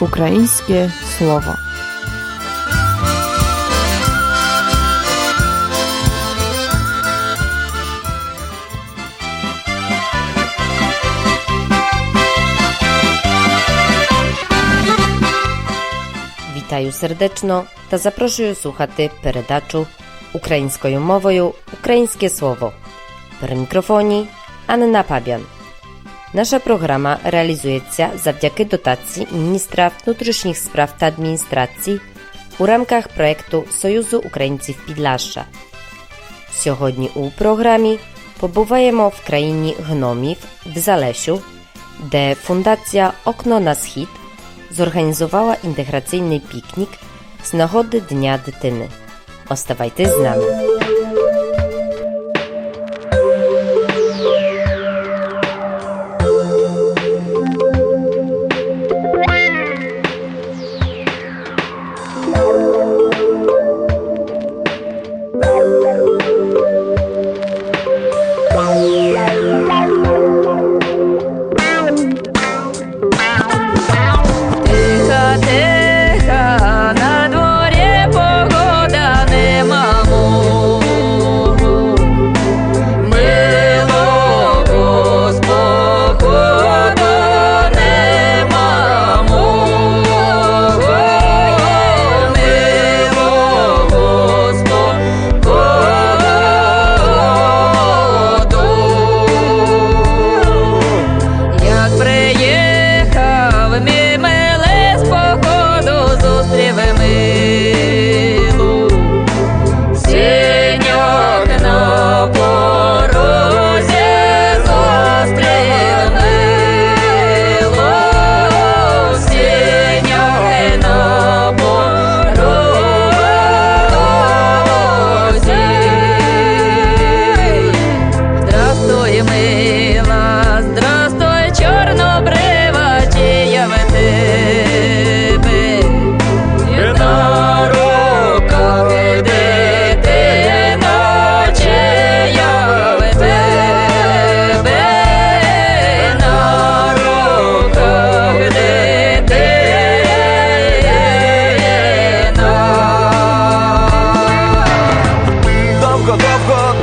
Українське слово. Вітаю сердечно та запрошую слухати передачу українською мовою Українське слово. При мікрофоні Анна Пабян. Наша програма реалізується завдяки дотації міністра внутрішніх справ та адміністрації у рамках проєкту Союзу українців Підлаща. Сьогодні у програмі побуваємо в країні гномів в Залесю, де фундація Окно на схід зорганізувала інтеграційний пікнік з нагоди Дня дитини. Оставайтесь з нами.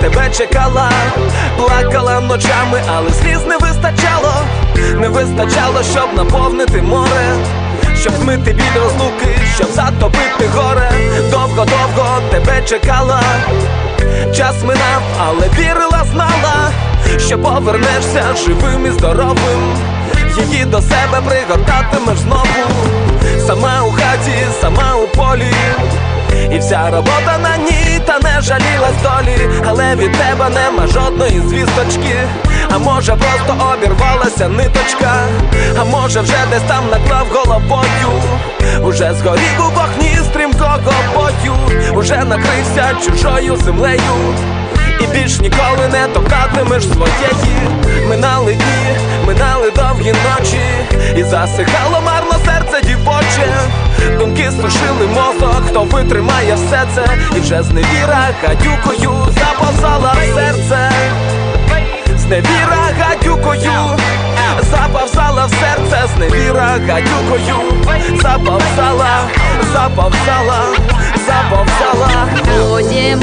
Тебе чекала, плакала ночами, але сліз не вистачало, не вистачало, щоб наповнити море, щоб змити біль розлуки, щоб затопити горе. Довго-довго тебе чекала, час минав, але вірила, знала, що повернешся живим і здоровим. Її до себе пригортатимеш знову, сама у хаті, сама у полі. І вся робота на ній, та не жалілась долі, але від тебе нема жодної звісточки. А може просто обірвалася ниточка, а може вже десь там наклав головою, уже згорів у вогні стрімкого бою, уже накрився чужою землею. І більш ніколи не торкатимеш своєї Минали дні, минали довгі ночі, і засихало марно серце дівоче. Думки сушили мозок, хто витримає все це, і вже зневіра гадюкою заповзала в серце, зневіра гадюкою, заповзала в серце, зневіра гадюкою, заповзала, заповзала, заповзала. Милий,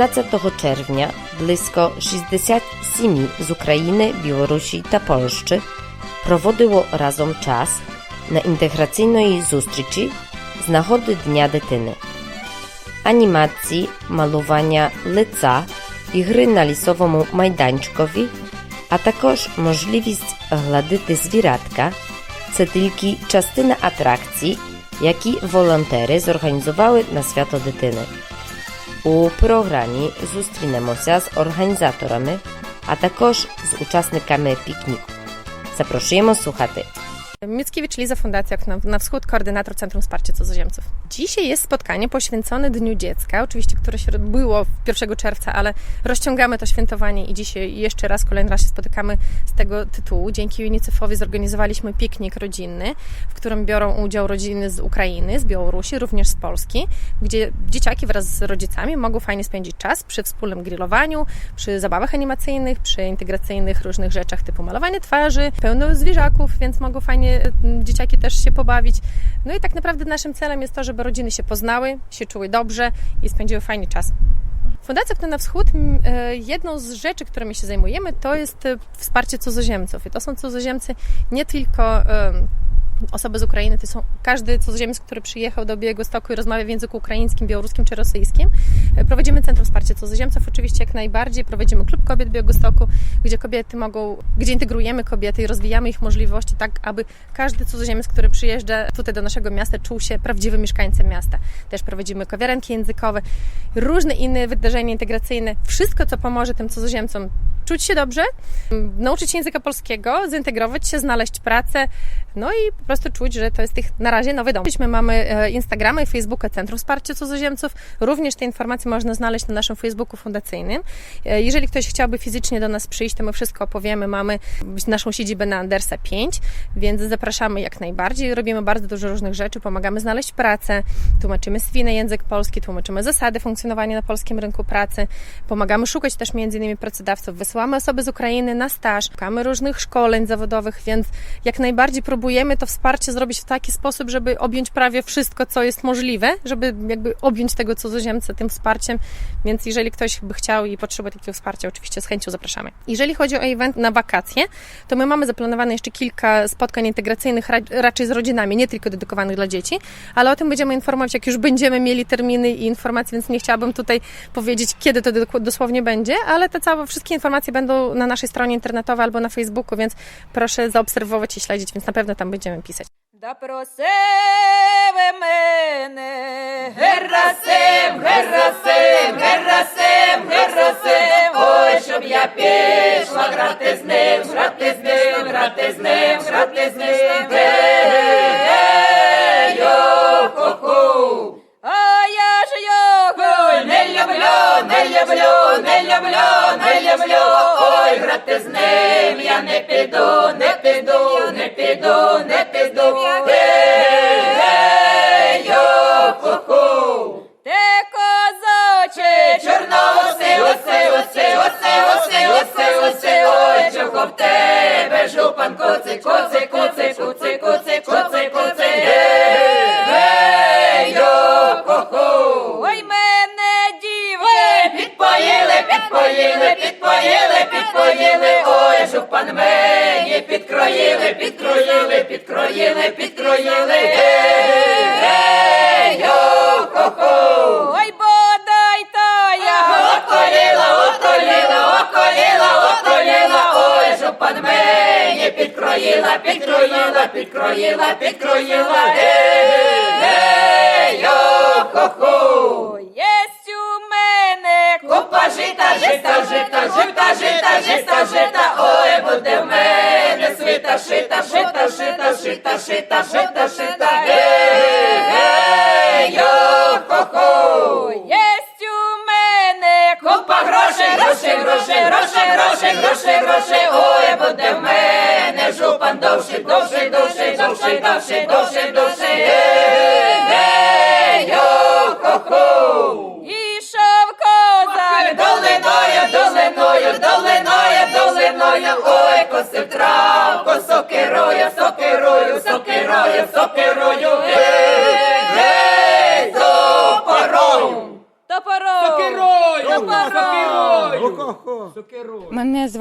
15 czerwня близько 60 сім'ї з України, Білорусі та Польщі проводило разом час на інтеграційної зустрічі з нагоди Дня дитини. Анімації, малювання лиця, ігри на лісовому майданчикові, а також можливість гладити звіратка це тільки частина атракцій, які волонтери зорганізували на свято дитини. У програмі зустрінемося з організаторами, а також з учасниками пікніку. Запрошуємо słuchати. Mickiewicz Liza, Fundacja Okno na Wschód, koordynator Centrum Wsparcia Cudzoziemców. Dzisiaj jest spotkanie poświęcone Dniu Dziecka, oczywiście, które się było 1 czerwca, ale rozciągamy to świętowanie i dzisiaj jeszcze raz, kolejny raz się spotykamy z tego tytułu. Dzięki UNICEF-owi zorganizowaliśmy piknik rodzinny, w którym biorą udział rodziny z Ukrainy, z Białorusi, również z Polski, gdzie dzieciaki wraz z rodzicami mogą fajnie spędzić czas przy wspólnym grillowaniu, przy zabawach animacyjnych, przy integracyjnych różnych rzeczach typu malowanie twarzy, pełno zwierzaków, więc mogą fajnie mm, dzieciaki też się pobawić. No i tak naprawdę naszym celem jest to, żeby rodziny się poznały, się czuły dobrze i spędziły fajnie czas. Fundacja Okno na Wschód, e, jedną z rzeczy, którymi się zajmujemy, to jest e, wsparcie cudzoziemców. I to są cudzoziemcy nie tylko osoby z Ukrainy, to są każdy cudzoziemiec, który przyjechał do Białegostoku i rozmawia w języku ukraińskim, białoruskim czy rosyjskim. E, Prowadzimy Centrum Wsparcia Cudzoziemców, oczywiście jak najbardziej. Prowadzimy Klub Kobiet Białegostoku, gdzie kobiety mogą, gdzie integrujemy kobiety i rozwijamy ich możliwości tak, aby każdy cudzoziemiec, który przyjeżdża tutaj do naszego miasta, czuł się prawdziwym mieszkańcem miasta. Też prowadzimy kawiarenki językowe, różne inne wydarzenia integracyjne. Wszystko, co pomoże tym cudzoziemcom czuć się dobrze, nauczyć się języka polskiego, zintegrować się, znaleźć pracę, no i po prostu czuć, że to jest ich na razie nowy dom. My mamy e, Instagrama i Facebooka Centrum Wsparcia Cudzoziemców. Również te informacje można znaleźć na naszym Facebooku fundacyjnym. E, Jeżeli ktoś chciałby fizycznie do nas przyjść, to my wszystko opowiemy. Mamy naszą siedzibę na Andersa 5, więc zapraszamy jak najbardziej. Robimy bardzo dużo różnych rzeczy, pomagamy znaleźć pracę, tłumaczymy SWI na język polski, tłumaczymy zasady funkcjonowania na polskim rynku pracy, pomagamy szukać też między innymi pracodawców, wysyłamy osoby z Ukrainy na staż, szukamy różnych szkoleń zawodowych, więc jak najbardziej próbujemy to wsparcie zrobić w taki sposób, żeby objąć prawie wszystko, co jest możliwe, żeby jakby objąć tego cudzoziemcę tym wsparciem, więc jeżeli ktoś by chciał i potrzebuje takiego wsparcia, oczywiście z chęcią zapraszamy. Jeżeli chodzi o event na wakacje, to my mamy zaplanowane jeszcze kilka spotkań integracyjnych ra- raczej z rodzinami, nie tylko dedykowanych dla dzieci, ale o tym będziemy informować, jak już będziemy mieli terminy i informacje, więc nie chciałabym tutaj powiedzieć, kiedy to dosłownie będzie, ale te całe wszystkie informacje będą na naszej stronie internetowej albo na Facebooku, więc proszę zaobserwować i śledzić, więc na pewno tam będziemy pisać. Да просив мене, Герасим, Герасим, Герасим, Герасим, ой, щоб я пішла грати з ним, грати з ним, грати з ним, грати з ним, гей, Не люблю, не люблю, не люблю, ой, грати з ним я не піду, не піду, не піду, не піду, гей, хо-хо. Те козаче, чорноуси, уси, уси, уси, уси, уси, уси, ой, чого в тебе жупан куци, куци, куци, куци, куци, куци, куци, гей, ой, мені підкроїли, підкроїли, підкроїли, підкроїли, гей, гей, йо, хо-хо. Ой, бодай та я околіла, околіла, околіла, околіла, ой, жупан мені підкроїла, підкроїла, підкроїла, підкроїла, гей, свита, шита, шита, шита, шита, шита, шита, шита, гей, гей, йо, хо-хо. Єсть у мене купа грошей, грошей, грошей, грошей, грошей, грошей, грошей, ой, буде в мене жупан довший, довший, довший, довший, довший, довший, довший,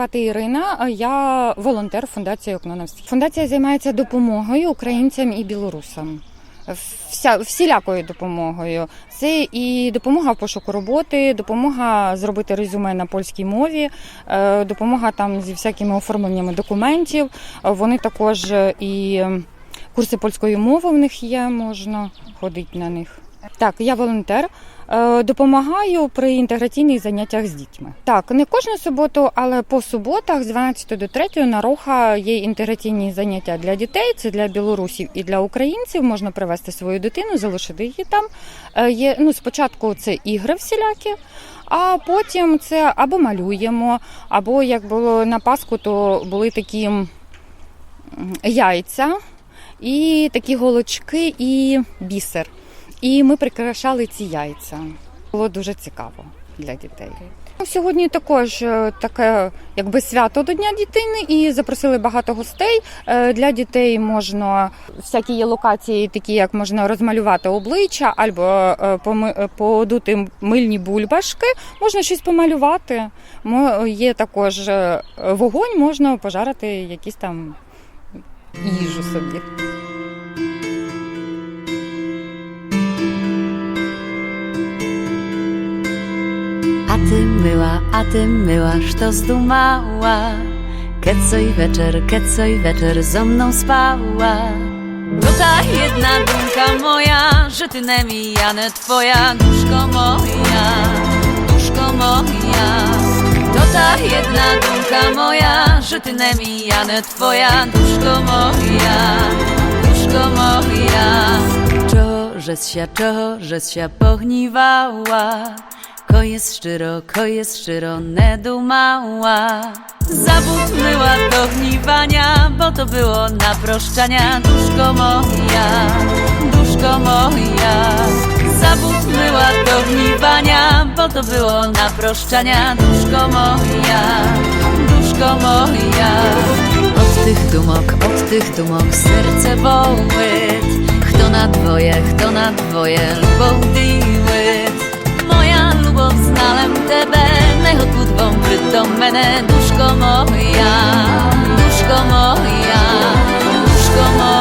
звати Ірина, я волонтер фундації «Окно на всіх». Фундація займається допомогою українцям і білорусам. Вся всілякою допомогою. Це і допомога в пошуку роботи, допомога зробити резюме на польській мові, е, допомога там зі всякими оформленнями документів. Вони також і курси польської мови в них є, можна ходити на них. Так, я волонтер. Е, Допомагаю при інтеграційних заняттях з дітьми. Так, не кожну суботу, але по суботах з 12 до 3 на Роха є інтеграційні заняття для дітей. Це для білорусів і для українців. Можна привезти свою дитину, залишити її там. Е, Є ну спочатку це ігри всілякі. А потім це або малюємо, або як було на Пасху, то були такі яйця, і такі голочки, і бісер. І ми прикрашали ці яйця. Було дуже цікаво для дітей. Ну, Сьогодні також е, таке якби свято до Дня дитини і запросили багато гостей. Е, Для дітей можна всякі є локації, такі як можна розмалювати обличчя або е, подути мильні бульбашки, можна щось помалювати. Є також вогонь, можна пожарити якісь там їжу собі. Ty myła, a ty myłaś to zdumała. Keco i wieczór, wieczór ze mną spała. To ta jedna dumka moja, że ty nemijane twoja. Duszko moja, duszko moja. To ta jedna dumka moja, że ty nemijane twoja. Duszko moja, duszko moja. Czo, że się, czo, się pogniwała Ko jest szcziro, ko jest szcziro, ne dumała Zawód myła do gniwania, bo to było naproszczania. Duszko moja, duszko moja. Zawód myła do gniwania, bo to było naproszczania. Duszko moja, duszko moja. Od tych dumok, od tych dumok serce wołyt. Kto na dwoje, kto na dwoje lubą тебе, не готудвом до мене, душко моя, душко моя, душко моя,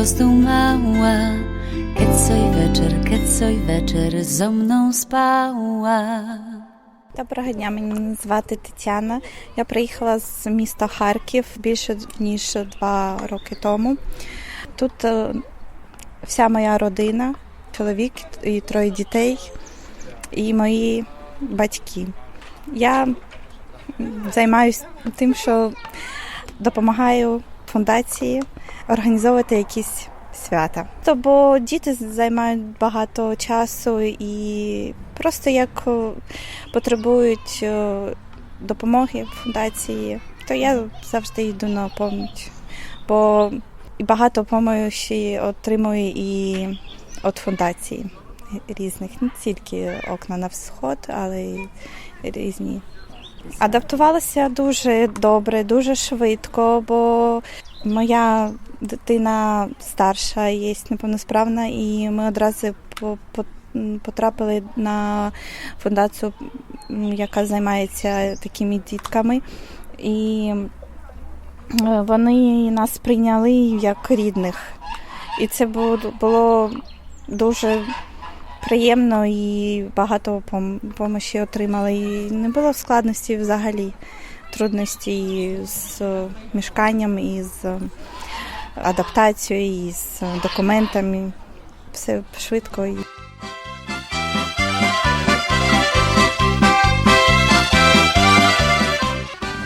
myłaś to zdumała Keco i wieczór, keco i wieczór ze mną spała Доброго дня, мене звати Тетяна. Я приїхала з міста Харків більше ніж два роки тому. Тут вся моя родина, чоловік і троє дітей, і мої батьки. Я займаюся тим, що допомагаю фундації організовувати якісь свята. То бо діти займають багато часу і просто як е, потребують е, допомоги фундації, то я завжди йду на поміч. Бо багато допомоги отримую і від фундації різних, не тільки окна на всход, але й різні. Адаптувалася дуже добре, дуже швидко, бо моя дитина старша, є неповносправна, і ми одразу по- по- потрапили на фундацію, яка займається такими дітками. І е, вони нас прийняли як рідних. І це було дуже приємно і багато допомоги отримали. І не було складності взагалі, трудності з мішканням, і з адаптацією, і з документами. Все швидко. і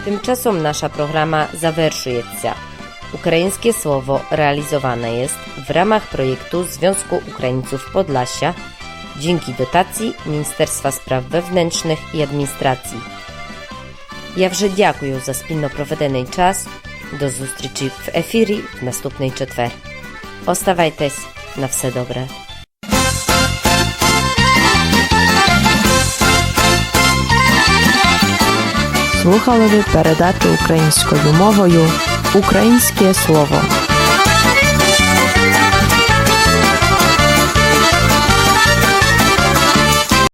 Tymczasem nasza programa zawerszujecie. Ukraińskie słowo realizowane jest w ramach projektu Związku Ukraińców Podlasia dzięki dotacji Ministerstwa Spraw Wewnętrznych i Administracji. Ja вже дякую за спільно проведений час. До зустрічі в ефірі в наступний четвер. Оставайтесь на все добре. Слухали ви передачу українською мовою Українське слово.